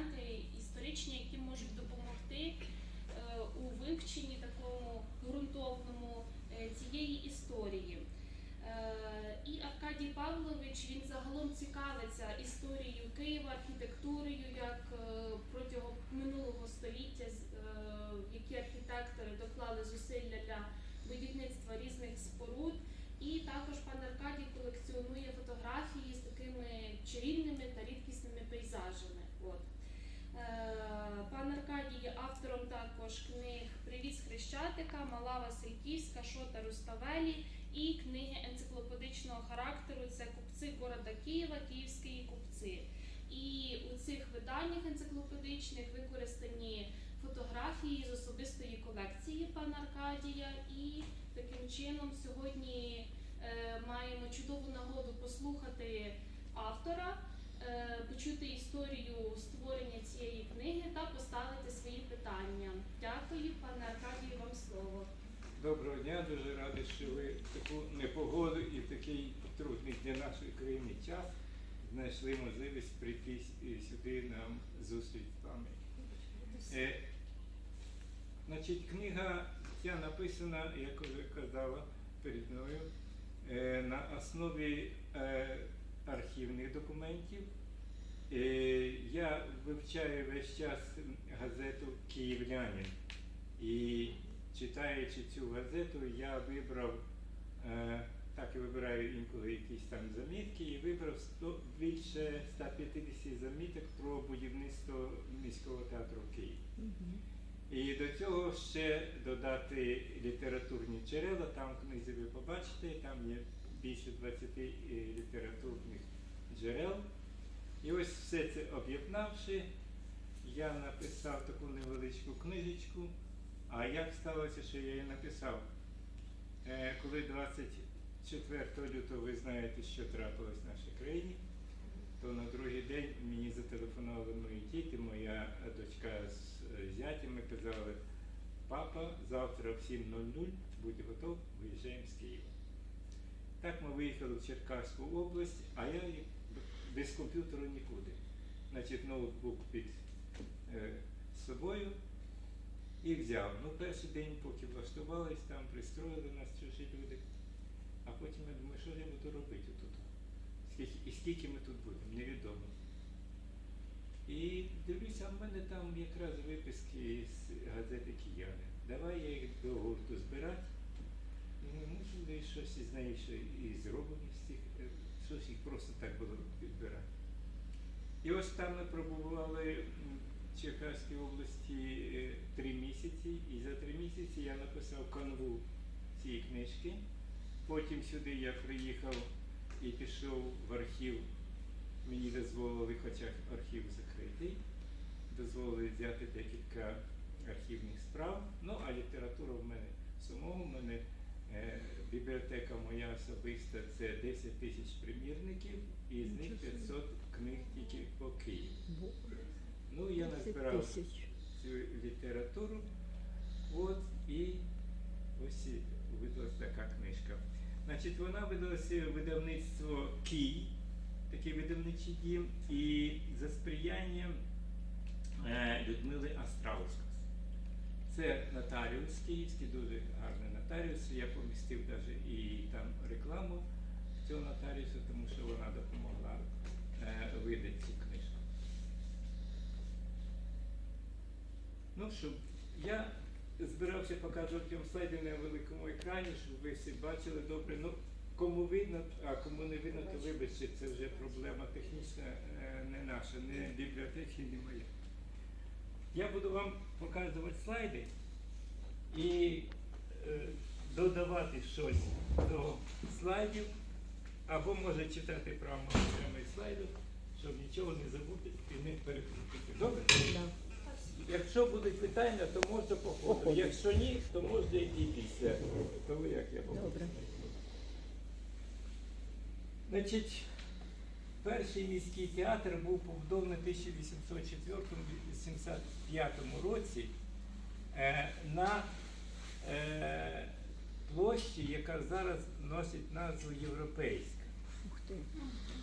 документи історичні, які можуть допомогти е, у вивченні такому ґрунтовному е, цієї історії. Е, І Аркадій Павлович він загалом цікавиться історією Києва, архітектурою, як протягом минулого століття, з- е, які архітектори доклали зусилля для будівництва різних споруд. І також пан Аркадій колекціонує фотографії з такими чарівними та рідкісними пейзажами. От. Е, Пан Аркадій є автором також книг Привіт з Хрещатика, Мала Васильківська, Шота Руставелі і книги енциклопедичного характеру це купці города Києва, Київські купці. І у цих виданнях енциклопедичних використані фотографії з особистої колекції пана Аркадія. І таким чином сьогодні е, маємо чудову нагоду послухати автора, почути історію створення цієї книги та поставити свої питання. Дякую, пане Аркадію, вам слово. Доброго дня, дуже радий, що ви таку непогоду і такий трудний для нашої країни час знайшли можливість прийти сюди на зустріч з вами. Е, значить, книга ця написана, як вже казала перед мною, е, на основі е, архівних документів. Е, я вивчаю весь час газету Київлянин. І читаючи цю газету, я вибрав, е, так і вибираю інколи якісь там замітки, і вибрав 100, більше 150 заміток про будівництво міського театру в Києві. І до цього ще додати літературні джерела, там книзі ви побачите, там є більше 20 е, літературних джерел. І ось все це об'єднавши, я написав таку невеличку книжечку. А як сталося, що я її написав? Е, коли 24 лютого ви знаєте, що трапилось в нашій країні, то на другий день мені зателефонували мої діти, моя дочка з е, зятями казали, папа, завтра в 7.00 будь готов, виїжджаємо з Києва. Так ми виїхали в Черкаську область, а я без комп'ютеру нікуди. Значить, ноутбук під е, собою і взяв. Ну, перший день, поки влаштувались, там пристроїли нас чужі люди. А потім я думаю, що я буду робити тут? Скільки, і скільки ми тут будемо, невідомо. І дивлюся, а в мене там якраз виписки з газети Кияни. Давай я їх до гурту збирати. Ну, може, щось із неї ще і зроблено з цих, щось їх просто так було відбирати. І ось там ми пробували в Черкаській області е, три місяці, і за три місяці я написав канву цієї книжки. Потім сюди я приїхав і пішов в архів. Мені дозволили, хоча архів закритий, дозволили взяти декілька архівних справ. Ну, а література в мене самого, в мене бібліотека моя особиста це 10 тисяч примірників, і з них 500 книг тільки по Києву. Ну, я назбирав цю літературу. От і ось і видалась така книжка. Значить, вона видалася видавництво Кій, такий видавничий дім, і за сприянням е, Людмили Астраускас. Це нотаріус київський, дуже гарний нотаріус. Я помістив навіть і там рекламу цього нотаріуса, тому що вона допомогла е, видати цю книжку. Ну, щоб я збирався показувати вам слайди на великому екрані, щоб ви всі бачили добре. Ну, кому видно, а кому не видно, то вибачте, це вже проблема технічна, е, не наша, не бібліотеки, не моя. Я буду вам показувати слайди і е, додавати щось до слайдів, або може читати прямо прямо слайду, щоб нічого не забути і не перекрутити. Добре? Якщо будуть питання, то можна по ходу. Якщо ні, то можна і після того, як я. Добре. Значить, перший міський театр був побудований в 1804-1805 році е, на е, площі, яка зараз носить назву Європейська.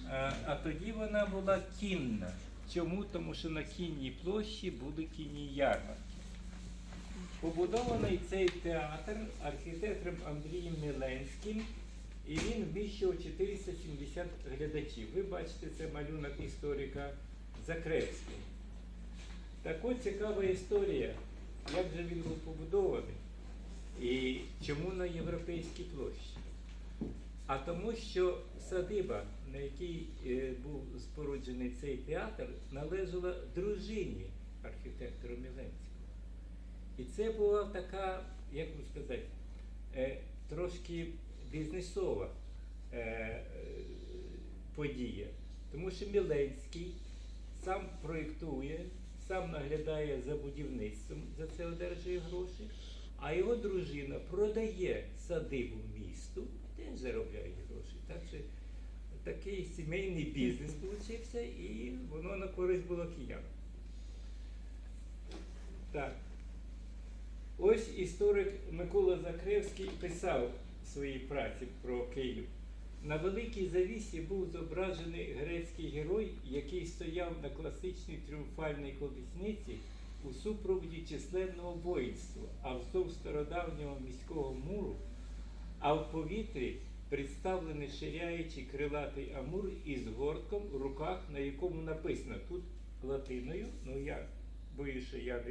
А, а тоді вона була кінна. Чому? Тому що на кінній площі були кінні ярмарки. Побудований цей театр архітектором Андрієм Міленським, і він вміщував 470 глядачів. Ви бачите, це малюнок історика Закревського. Так от цікава історія, як же він був побудований і чому на європейській площі. А тому, що садиба, на якій е, був споруджений цей театр, належала дружині архітектора Міленського. І це була така, як би сказати, е, трошки бізнесова е, е, подія. Тому що Міленський сам проєктує, сам наглядає за будівництвом, за це одержує гроші, а його дружина продає садибу місту, теж заробляє гроші. Так що такий сімейний бізнес получився і воно на користь було киянам. Так. Ось історик Микола Закревський писав своїй праці про Київ. На великій завісі був зображений грецький герой, який стояв на класичній тріумфальній колісниці у супроводі численного воїнства, а вздовж стародавнього міського муру, а в повітрі представлений ширяючий крилатий амур із гортком в руках, на якому написано тут латиною, ну я боюсь, що я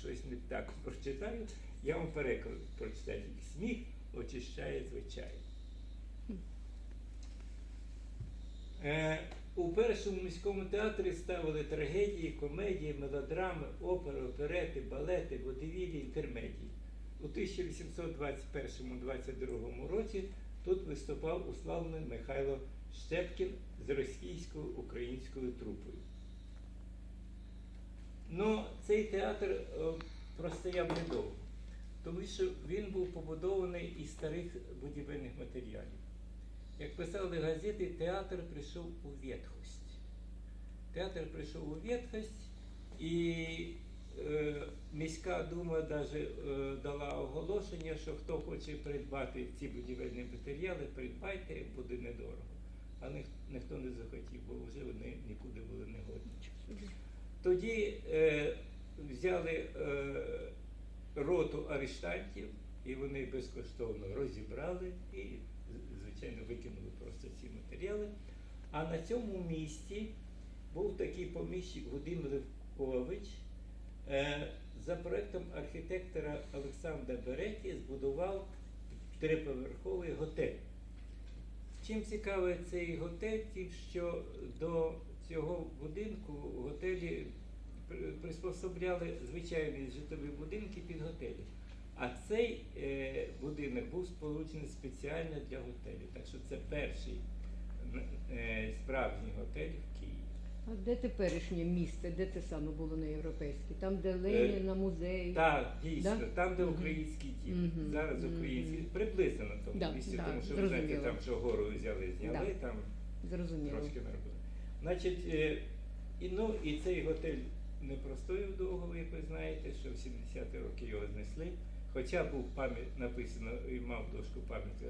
щось не так прочитаю, я вам переклад прочитаю. Сміх очищає звичайно. Е, у першому міському театрі ставили трагедії, комедії, мелодрами, опери, оперети, балети, водевілі, інтермедії. У 1821-22 році тут виступав уславлений Михайло Штепкін з російською українською трупою. Ну, цей театр е, простояв недовго, тому що він був побудований із старих будівельних матеріалів. Як писали газети, театр прийшов у ветхость. Театр прийшов у ветхость, і е, міська дума даже, е, дала оголошення, що хто хоче придбати ці будівельні матеріали, придбайте, буде недорого. А ніх- ніхто не захотів, бо вже вони нікуди були не годні. Тоді е, взяли е, роту арештантів, і вони безкоштовно розібрали і, звичайно, викинули просто ці матеріали. А на цьому місці був такий поміщик Гудим Левкович. Е, за проектом архітектора Олександра Береті збудував триповерховий готель. Чим цікавий цей готель, тим, що до цього будинку в готелі приспособляли звичайні житлові будинки під готелі. А цей е, будинок був сполучений спеціально для готелю. Так що це перший е, справжній готель в Києві. А де теперішнє місце? Де те саме було на європейській? Там, де Леніна, музей. Так, дійсно, Да? там, де Мгм. український дім. Мгм. Зараз Мгм. український, приблизно на тому Да, місці, да, тому що ви знаєте, там що гору взяли, зняли, Да. там Зрозуміло. трошки наробили. Значить, е, і, ну, і цей готель не простояв довго, як ви знаєте, що в 70-ті роки його знесли. Хоча був пам'ять написано і мав дошку пам'яті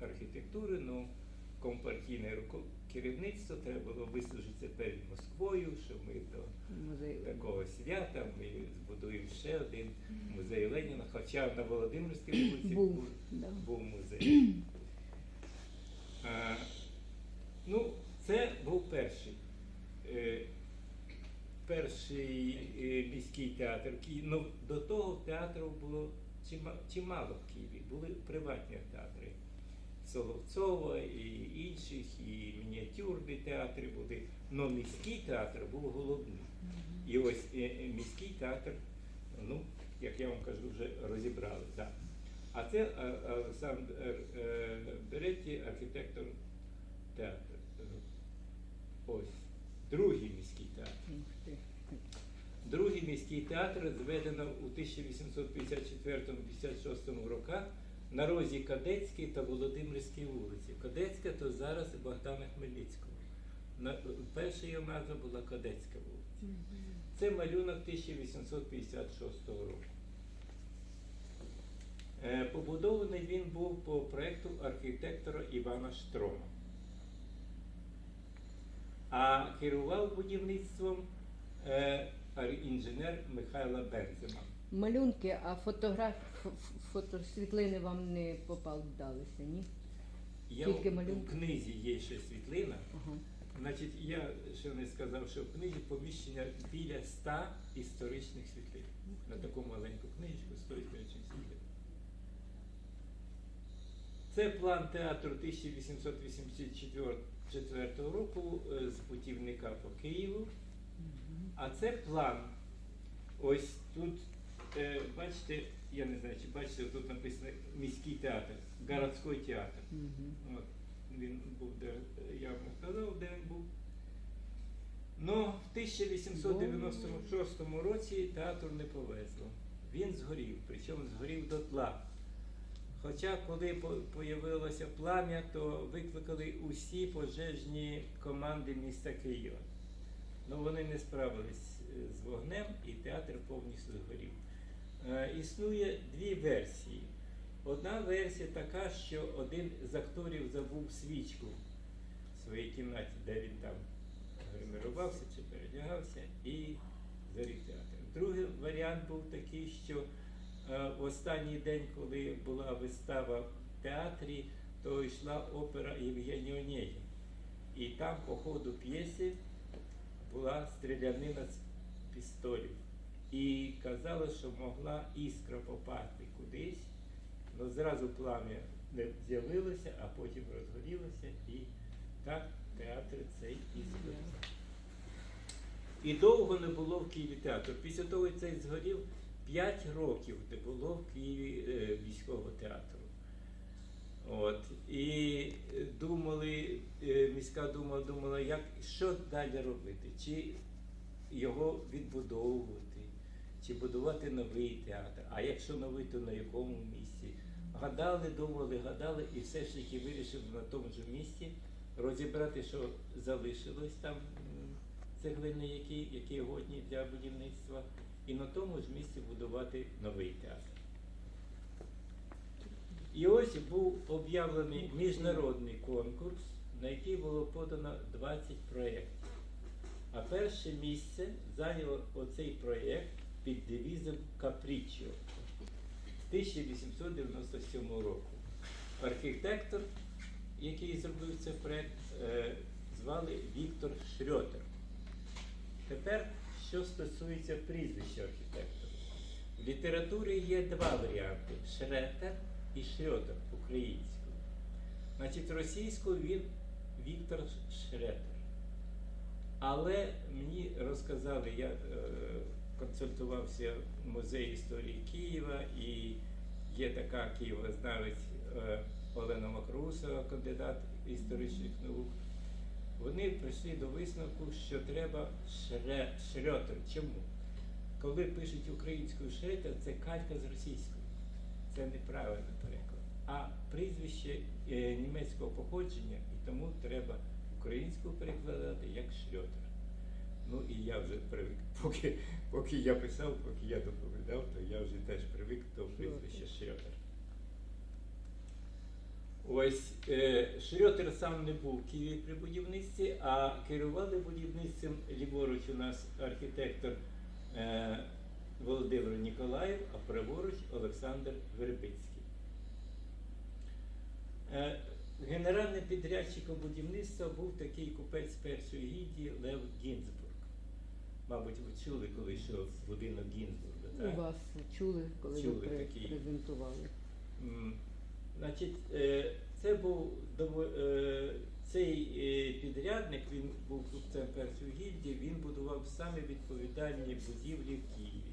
архітектури, ну компартійне керівництво треба було вислужитися перед Москвою, що ми до Музей. такого свята ми збудуємо ще один музей Леніна, хоча на Володимирській вулиці Був, був, да. був музей. А, ну, це був перший. Перший е, міський театр. Ну, до того театрів було чимало в Києві. Були приватні театри. Соловцова і інших, і мініатюрні театри були. Но міський театр був головний. І ось е, е, міський театр, ну, як я вам кажу, вже розібрали. Да. А це Олександр Беретті, архітектор театру. Ось. Другий міський театр. Другий міський театр зведено у 1854-56 роках на розі Кадецькій та Володимирській вулиці. Кадецька то зараз Богдана Хмельницького. Перша його назва була Кадецька вулиця. Це малюнок 1856 року. Е, Побудований він був по проекту архітектора Івана Штрома. а керував будівництвом інженер Михайло Бензема. Малюнки, а фотограф... ф- ф- фотосвітлини вам не попадалися, ні? Я Тільки малюнки? в книзі є ще світлина. Ага. Значить, я ще не сказав, що в книзі поміщення біля 100 історичних світлин. На таку маленьку книжку 100 історичних світлин. Це план театру 1884 року е, з путівника по Києву. А це план. Ось тут, е, бачите, я не знаю, чи бачите, тут написано міський театр, городський театр. Мгм. От, він був, де я вам казав, де він був. Ну, в 1896 році театр не повезло. Він згорів, причому згорів дотла. Хоча, коли по- появилося плам'я, то викликали усі пожежні команди міста Києва. Ну вони не справились е, з вогнем і театр повністю згорів. Е, існує дві версії. Одна версія така, що один з акторів забув свічку в своїй кімнаті, де він там гримірувався чи передягався, і зарів театр. Другий варіант був такий, що е, в останній день, коли була вистава в театрі, то йшла опера Євгенія Онегін. І там по ходу п'єси була стрілянина з пістолів. І казали, що могла іскра попасти кудись, але зразу плам'я не з'явилося, а потім розгорілося, і так театр цей і згорів. І довго не було в Києві театру. Після того як цей згорів 5 років не було в Києві е, міського театру. От. І думали, е, міська дума думала, як, що далі робити, чи його відбудовувати, чи будувати новий театр. А якщо новий, то на якому місці? Гадали, думали, гадали, і все ж таки вирішили на тому ж місці розібрати, що залишилось там цеглини, які, які годні для будівництва, і на тому ж місці будувати новий театр. І ось був об'явлений міжнародний конкурс, на який було подано 20 проєктів. А перше місце зайняв оцей проєкт під девізом Капріччо 1897 року. Архітектор, який зробив цей проєкт, е, звали Віктор Шрьотер. Тепер, що стосується прізвища архітектора. В літературі є два варіанти: Шретер і Шрьотер українською. Значить, російською він Віктор Шретер. Але мені розказали, я е, консультувався в музеї історії Києва, і є така києвознавець е, Олена Макрусова, кандидат історичних наук. Вони прийшли до висновку, що треба шре, шрьотер. Чому? Коли пишуть українською шретер, це калька з російською. Це неправильний переклад. А прізвище е, німецького походження, і тому треба українську перекладати як шльотер. Ну і я вже привик, поки, поки я писав, поки я доповідав, то я вже теж привик до прізвища Шрьотер. Ось е, Шрьотер сам не був в Києві при будівництві, а керували будівництвом ліворуч у нас архітектор е, Володимир Ніколаєв, а праворуч Олександр Вербицький. Е, Генеральним підрядчиком будівництва був такий купець першої гідії Лев Гінзбург. Мабуть, ви чули, коли йшов будинок Гінзбурга. У вас чули, коли Чули ви такі. презентували. Значить, е, це був е, цей підрядник, він був купцем першої гільдії, він будував саме відповідальні будівлі в Києві.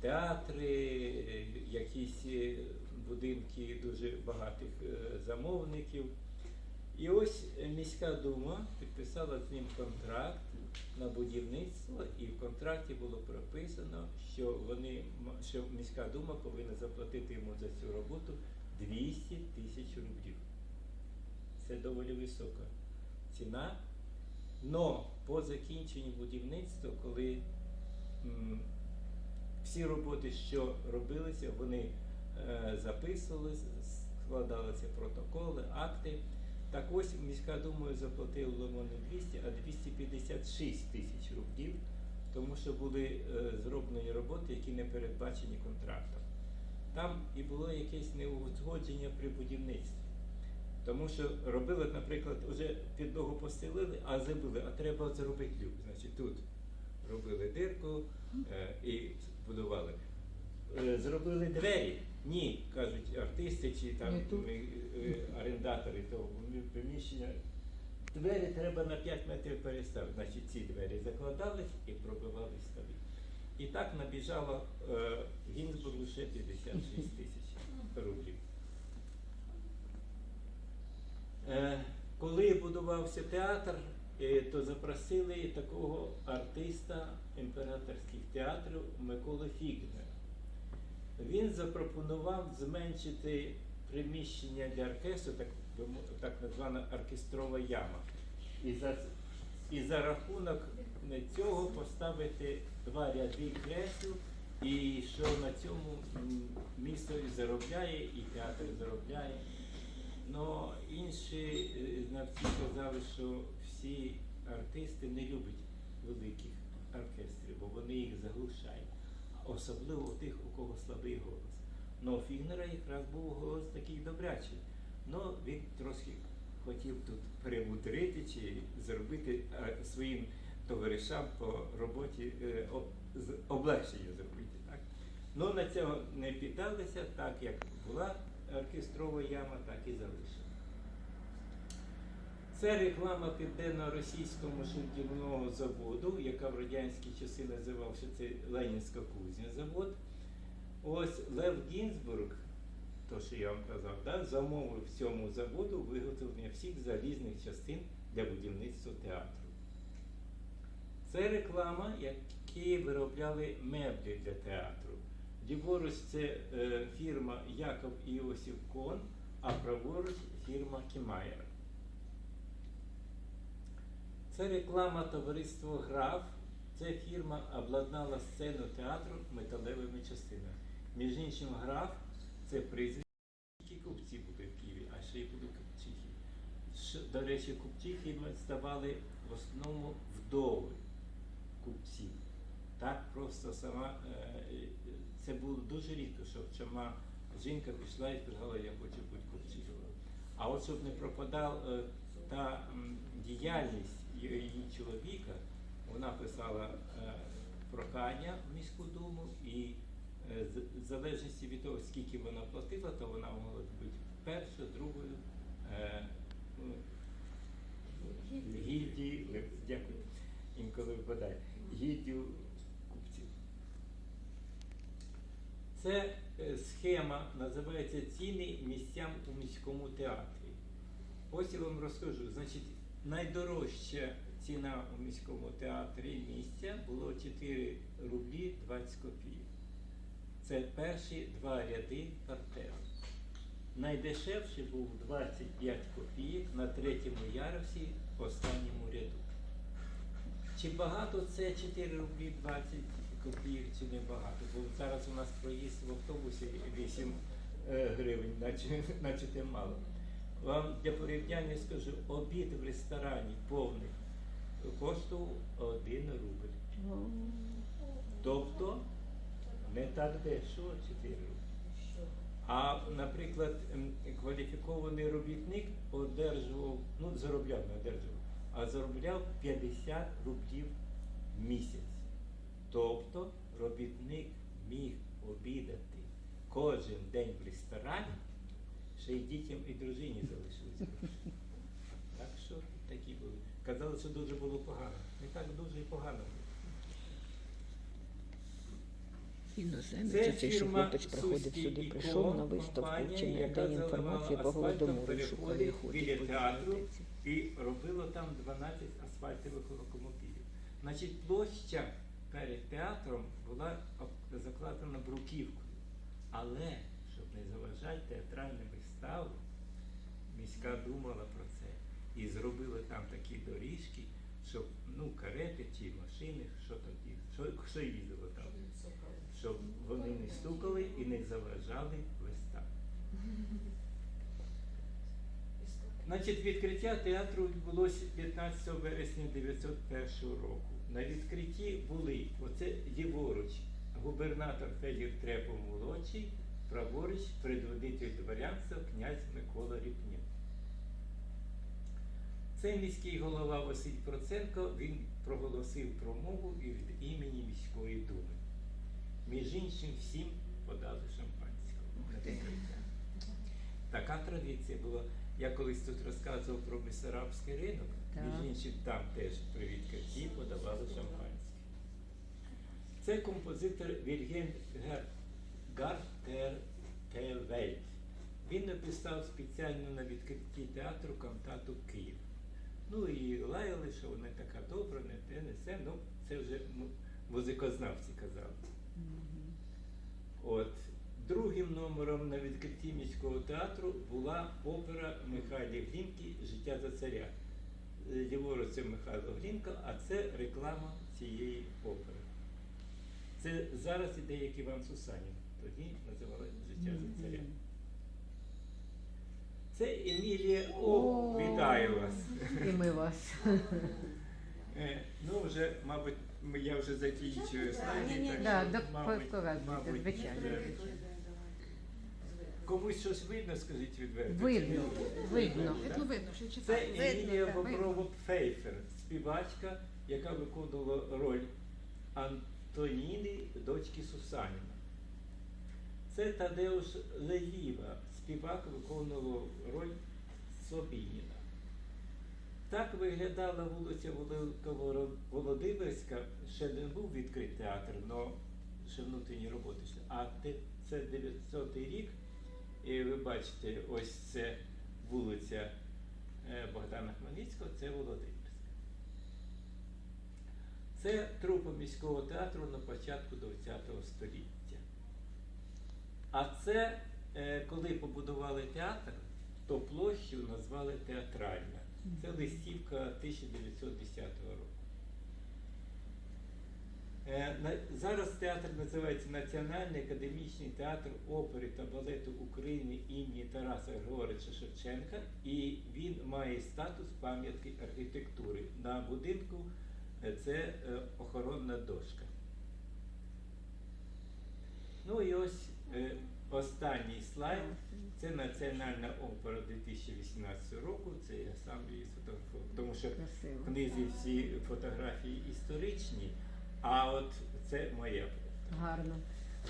Театри, е, якісь е, будинки дуже багатих е, замовників. І ось міська дума підписала з ним контракт на будівництво, і в контракті було прописано, що вони що міська дума повинна заплатити йому за цю роботу 200 тисяч рублів. Це доволі висока ціна. Но по закінченні будівництва, коли всі роботи, що робилися, вони е, записувалися, складалися протоколи, акти. Так ось міська дума заплатила не 200, а 256 тисяч рублів, тому що були е, зроблені роботи, які не передбачені контрактом. Там і було якесь неузгодження при будівництві. Тому що робили, наприклад, вже підлогу постелили, а забули, а треба зробити люк. Значить, тут робили дирку е, і будували. Е, зробили двері. Ні, кажуть артисти чи там е, орендатори того приміщення. Двері треба на 5 метрів переставити. Значить, ці двері закладались і пробивали стави. І так набіжало е, Гінзбургу ще 56 тисяч рублів. Е, коли будувався театр, е, то запросили такого артиста імператорських театрів Миколи Фігнера. Він запропонував зменшити приміщення для оркестру, так, так звана оркестрова яма. І за, і за рахунок цього поставити два ряди кресел, і що на цьому місто і заробляє, і театр заробляє. Но інші е, знавці казали, що всі артисти не люблять великих оркестрів, бо вони їх заглушають. Особливо у тих, у кого слабий голос. Но у Фігнера якраз був голос такий добрячий. Ну він трошки хотів тут перемудрити чи зробити е, своїм товаришам по роботі е, облегшення зробити. Так? Ну на цього не піддалися, так як була оркестрова яма, так і залишила. Це реклама південно-російському шильдівного заводу, яка в радянські часи називався це Ленінська кузня завод. Ось Лев Гінзбург, то що я вам казав, да, замовив цьому заводу виготовлення всіх залізних частин для будівництва театру. Це реклама, які виробляли меблі для театру. Ліворуч це е, фірма Яков і Іосиф Кон, а праворуч фірма Кімаєр. Це реклама товариства Граф. Ця фірма обладнала сцену театру металевими частинами. Між іншим, граф це прізвище, які купці були в Києві, а ще й були купчихи. До речі, купчихи ставали в основному вдови купців. Так просто сама е, е, це було дуже рідко, щоб сама жінка пішла і сказала, я хочу бути купчихою. А от щоб не пропадав е, та діяльність її чоловіка, вона писала е, прохання в міську думу і е, в залежності від того, скільки вона платила, то вона могла бути першою, другою е, ну, гільдії, дякую, інколи випадає, гільдію купців. Це схема називається ціни місцям у міському театрі. Ось я вам розкажу. Значить, найдорожча ціна у міському театрі місця було 4 рублі 20 копійок. Це перші два ряди партеру. Найдешевший був 25 копійок на третьому ярусі в останньому ряду. Чи багато це 4 рублі 20 копійок, чи не багато? Бо зараз у нас проїзд в автобусі 8 е, гривень, наче, наче те мало. Вам для порівняння скажу, обід в ресторані повний коштував 1 рубль. Тобто не так дешево 4 рублі. А, наприклад, ем, кваліфікований робітник одержував, ну, заробляв, не одержував, а заробляв 50 рублів в місяць. Тобто робітник міг обідати кожен день в ресторані, ще й дітям і дружині залишилися. Так що такі були. Казали, що дуже було погано. Не так дуже і погано було. Іноземець, Це цей що фірма хлопець приходив сюди, прийшов на виставку, компанія, чи не яка дає інформацію по голодомору, асфальтом шукає, біля театру і робило там 12 асфальтових локомотивів. Значить, площа перед театром була закладена бруківкою. Але, щоб не заважати театральним виставам, міська думала про це і зробили там такі доріжки, щоб ну, карети чи машини, що тоді, що, що їздило там, щоб вони не стукали і не заважали виставам. Значить, відкриття театру відбулося 15 вересня 1901 року. На відкритті були оце ліворуч губернатор Федір Трепов молодший, праворуч предводитель дворянства князь Микола Ріпнєв. Цей міський голова Василь Проценко він проголосив промову від імені міської думи. Між іншим всім подали шампанського. Така традиція була. Я колись тут розказував про Бесарабський ринок, Так. між іншим там теж при відкритті подавали шампанське. Це композитор Вільгельм Гартертевельт. Він написав спеціально на відкритті театру кантату Київ. Ну і лаяли, що вона така добра, не те, не все. Ну, це вже музикознавці казали. От. Другим номером на відкритті міського театру була опера Михайла Глінки Життя за царя. Е, Ліворуч це Михайло Глінка, а це реклама цієї опери. Це зараз іде як Іван Сусанін. Тоді називали Життя за царя. Це Емілія О. О. Вітаю вас. І ми вас. Е, Ну, вже, мабуть, я вже закінчую слайди. так що, мабуть, мабуть, звичайно. Комусь щось видно, скажіть відверто? Видно, ні? видно. Ну, видно, що Це читаю. Емілія Боброва Пфейфер, співачка, яка виконувала роль Антоніни, дочки Сусаніна. Це Тадеуш Леліва, співак виконував роль Собініна. Так виглядала вулиця Володимирська, ще не був відкритий театр, але ще внутрішні роботи. А це 900 рік, і ви бачите, ось це вулиця е, Богдана Хмельницького, це Володимирська. Це трупа міського театру на початку ХХ століття. А це, е, коли побудували театр, то площу назвали театральна. Це листівка 1910 року. Е, Зараз театр називається Національний академічний театр опери та балету України імені Тараса Григоровича Шевченка, і він має статус пам'ятки архітектури. На будинку е, це охоронна дошка. Ну і ось останній слайд. Це Національна опера 2018 року. Це я сам її сфотографував, тому що в книзі всі фотографії історичні, а от це моя. Гарно.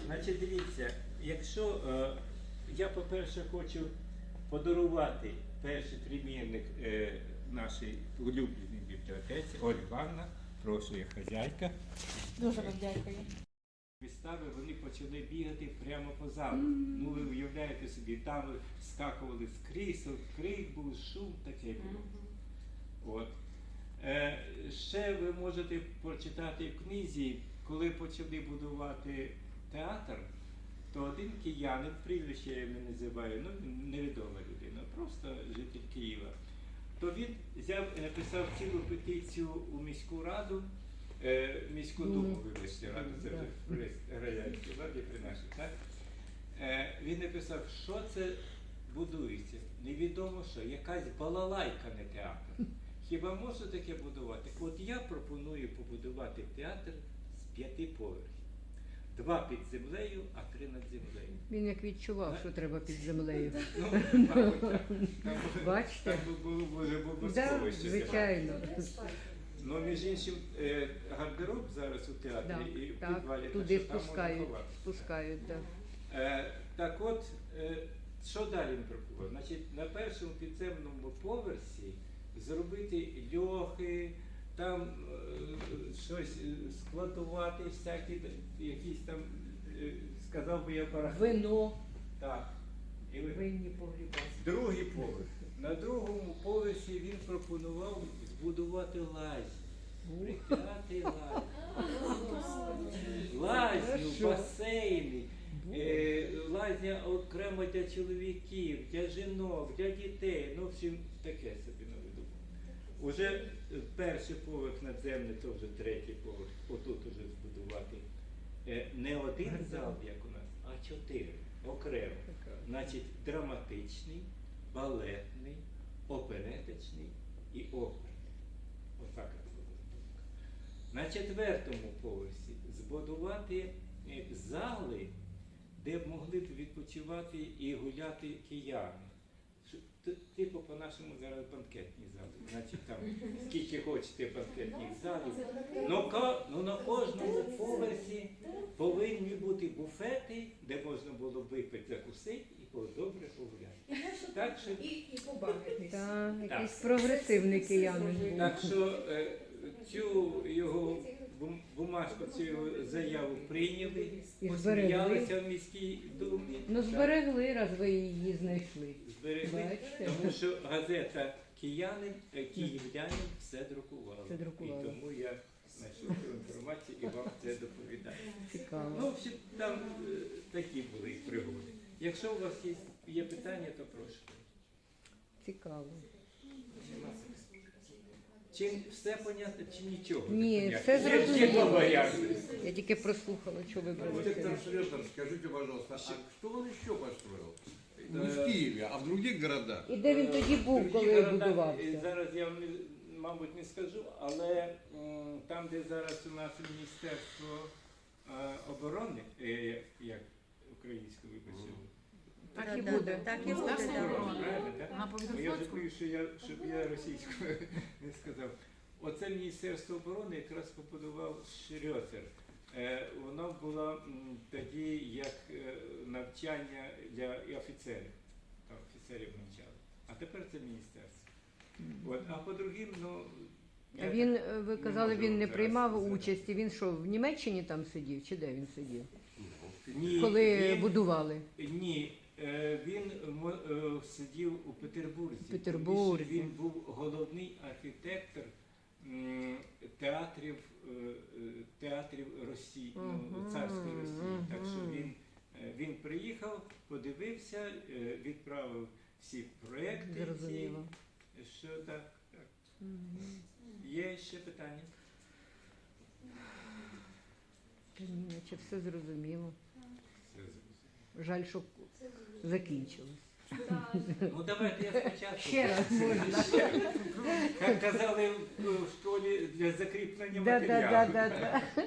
Значить, дивіться, якщо е, я, по-перше, хочу подарувати перший примірник е, нашій улюбленій бібліотеці, Ольга Івановна, прошу, я хазяйка. Дуже вам дякую. Вистави вони почали бігати прямо по залу. Ну ви уявляєте собі, там скакували з крісел, крик був, шум таке було. От. Е, ще ви можете прочитати в книзі, коли почали будувати театр, то один киянин, прізвище я не називаю, ну невідома людина, просто житель Києва. То він взяв написав цілу петицію у міську раду, міську Думу. вибачте, раду, це вже радянській владі при нашій, так? Е, він написав, що це будується. Невідомо що, якась балалайка не театр. Хіба можна таке будувати? От я пропоную побудувати театр з п'яти поверхів. Два під землею, а три над землею. Він як відчував, що треба під землею. Ну, мабуть, так. Там, Бачите? Там було може було Да, сховище. звичайно. Ну, між іншим, е, гардероб зараз у театрі Да, і в так, підвалі, туди що там можна спускають, ховатися. спускають, так. Е, так от, е, що далі він пропонував? Значить, на першому підземному поверсі зробити льохи, там е, щось е, складувати, всякі якісь там, е, сказав би я парах. Вино, Так. І ви- винні погріба. Другий поверх. На другому поверсі він пропонував збудувати лазь. Прикляти лазь. Лазню, басейни, е, лазня окремо для чоловіків, для жінок, для дітей. Ну, в общем, таке собі наведу. Уже перший поверх надземний, то вже третій поверх. Отут уже збудувати. Е, Не один зал, як у нас, а чотири окремо. Значить, драматичний, балетний, опереточний і оперний. Отак от. На четвертому поверсі збудувати е, зали, де б могли б відпочивати і гуляти кияни. Типу по-нашому зараз банкетні зали. Значить там скільки хочете банкетних залів. Ну, ну на кожному поверсі повинні бути буфети, де можна було випити закусити по- добре погуляти. Так що, І, і побавитись. Так. прогресивний киянин був. так що е, цю його бум- бумажку, цю його заяву прийняли, І посміялися в міській думі. Ну Так, зберегли, раз ви її знайшли. зберегли. Бачите? Тому що газета Киянин, е, київлянин все друкувала. Все друкувала. І тому я знайшов цю інформацію і вам це доповідаю. Ну, Цікаво. в общем, там е, такі були пригоди. Якщо у вас є, є питання, то прошу. Цікаво. Чи все понятно, чи нічого? Ні, все зрозуміло. Я тільки прослухала, що ви говорите. Скажите, пожалуйста, а что он еще построил? Не в Киеве, а в других городах? І де він тоді був, коли города, е, будувався? Зараз я вам, не- мабуть, не скажу, але м, там, де зараз у нас Міністерство е, оборони, е, як українською вибачте, Так і буде. Так і буде, Оборони, да. правильно, так? На Бо я дякую, що я, щоб я російською не сказав. Оце Міністерство оборони якраз побудував Шрьотер. Е, воно було м, тоді як е, навчання для і офіцерів. Там офіцерів навчали. А тепер це міністерство. От, а по другим, ну. А я він, е, ви казали, він не приймав участі. Він що, в Німеччині там сидів, чи де він сидів? Ні, Коли він- будували? Ні, е, він е, сидів у Петербурзі. В Петербурзі. Він був головний архітектор театрів, е, театрів Росії, ну, царської Росії. Так що він, він приїхав, подивився, відправив всі проекти. Зрозуміло. Що так, так. Є ще питання? Наче все зрозуміло. Жаль, що закінчилось. Ну давайте я спочатку. Ще раз можна. Як казали в в школі для закріплення Да, да, матеріалу. да, да, да.